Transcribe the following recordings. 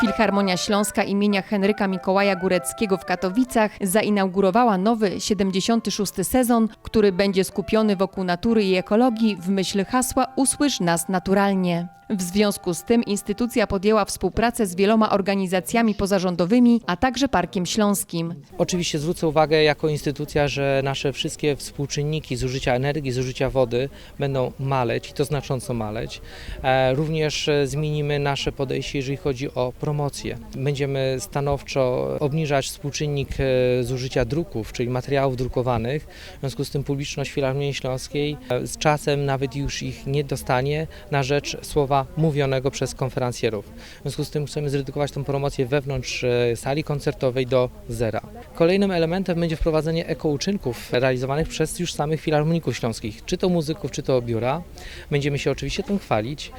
Filharmonia Śląska imienia Henryka Mikołaja Góreckiego w Katowicach zainaugurowała nowy 76. sezon, który będzie skupiony wokół natury i ekologii w myśl hasła Usłysz nas naturalnie. W związku z tym instytucja podjęła współpracę z wieloma organizacjami pozarządowymi, a także Parkiem Śląskim. Oczywiście zwrócę uwagę jako instytucja, że nasze wszystkie współczynniki zużycia energii, zużycia wody będą maleć i to znacząco maleć. E, Również e, zmienimy nasze podejście, jeżeli chodzi o promocję. Będziemy stanowczo obniżać współczynnik e, zużycia druków, czyli materiałów drukowanych. W związku z tym publiczność Filharmonii Śląskiej z czasem nawet już ich nie dostanie na rzecz słowa mówionego przez konferencjerów. W związku z tym chcemy zredukować tę promocję wewnątrz e, sali koncertowej do zera. Kolejnym elementem będzie wprowadzenie ekouczynków realizowanych przez już samych filharmoników śląskich, czy to muzyków, czy to biura. Będziemy się oczywiście tym chwalić.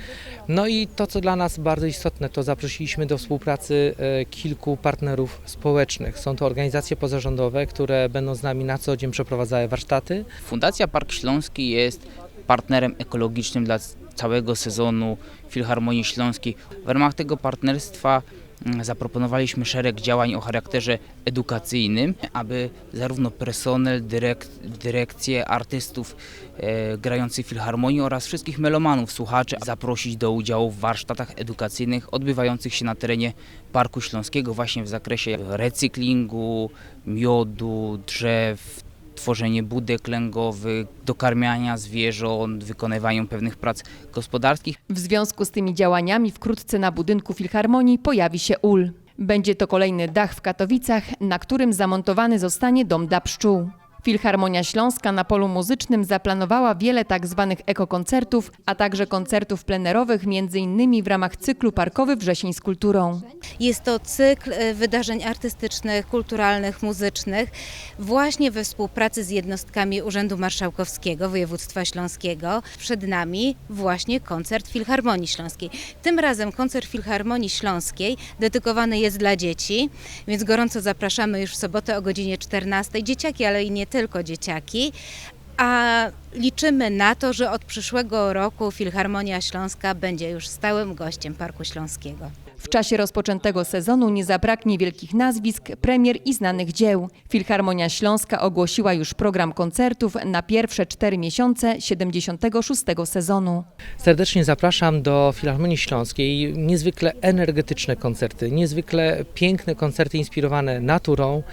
No i to, co dla nas bardzo istotne, to zaprosiliśmy do współpracy e, kilku partnerów społecznych. Są to organizacje pozarządowe, które będą z nami na co dzień przeprowadzały warsztaty, Fundacja Park Śląski jest partnerem ekologicznym dla całego sezonu Filharmonii Śląskiej. W ramach tego partnerstwa mm, zaproponowaliśmy szereg działań o charakterze edukacyjnym, aby zarówno personel, dyrek, dyrekcje, artystów e, grających Filharmonii oraz wszystkich melomanów, słuchaczy zaprosić do udziału w warsztatach edukacyjnych odbywających się na terenie Parku Śląskiego właśnie w zakresie recyklingu, miodu, drzew, tworzenie budek lęgowych, dokarmiania zwierząt, wykonywaniu pewnych prac gospodarskich. W związku z tymi działaniami wkrótce na budynku Filharmonii pojawi się ul. Będzie to kolejny dach w Katowicach, na którym zamontowany zostanie dom dla pszczół. Filharmonia Śląska na polu muzycznym zaplanowała wiele tak zwanych ekokoncertów, a także koncertów plenerowych, m.in. w ramach cyklu Parkowy Wrzesień z Kulturą. Jest to cykl e, wydarzeń artystycznych, kulturalnych, muzycznych, właśnie we współpracy z jednostkami Urzędu Marszałkowskiego Województwa Śląskiego. Przed nami właśnie koncert Filharmonii Śląskiej. Tym razem koncert Filharmonii Śląskiej dedykowany jest dla dzieci, więc gorąco zapraszamy już w sobotę o godzinie 14. Dzieciaki, ale i nie tylko dzieciaki. A liczymy na to, że od przyszłego roku Filharmonia Śląska będzie już stałym gościem Parku Śląskiego. W czasie rozpoczętego sezonu nie zabraknie wielkich nazwisk, premier i znanych dzieł. Filharmonia Śląska ogłosiła już program koncertów na pierwsze cztery miesiące 76. sezonu. Serdecznie zapraszam do Filharmonii Śląskiej. Niezwykle energetyczne koncerty, niezwykle piękne koncerty inspirowane naturą.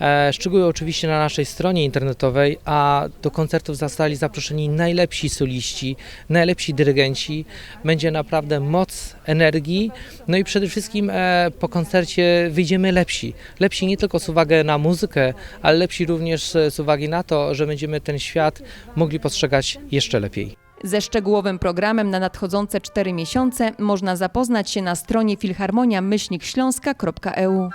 E, Szczegóły oczywiście na naszej stronie internetowej, a do koncertów zostali zaproszeni najlepsi soliści, najlepsi dyrygenci. Będzie naprawdę moc energii. No i przede wszystkim e, po koncercie wyjdziemy lepsi. Lepsi nie tylko z uwagi na muzykę, ale lepsi również e, z uwagi na to, że będziemy ten świat mogli postrzegać jeszcze lepiej. Ze szczegółowym programem na nadchodzące cztery miesiące można zapoznać się na stronie filharmonia-śląska.eu.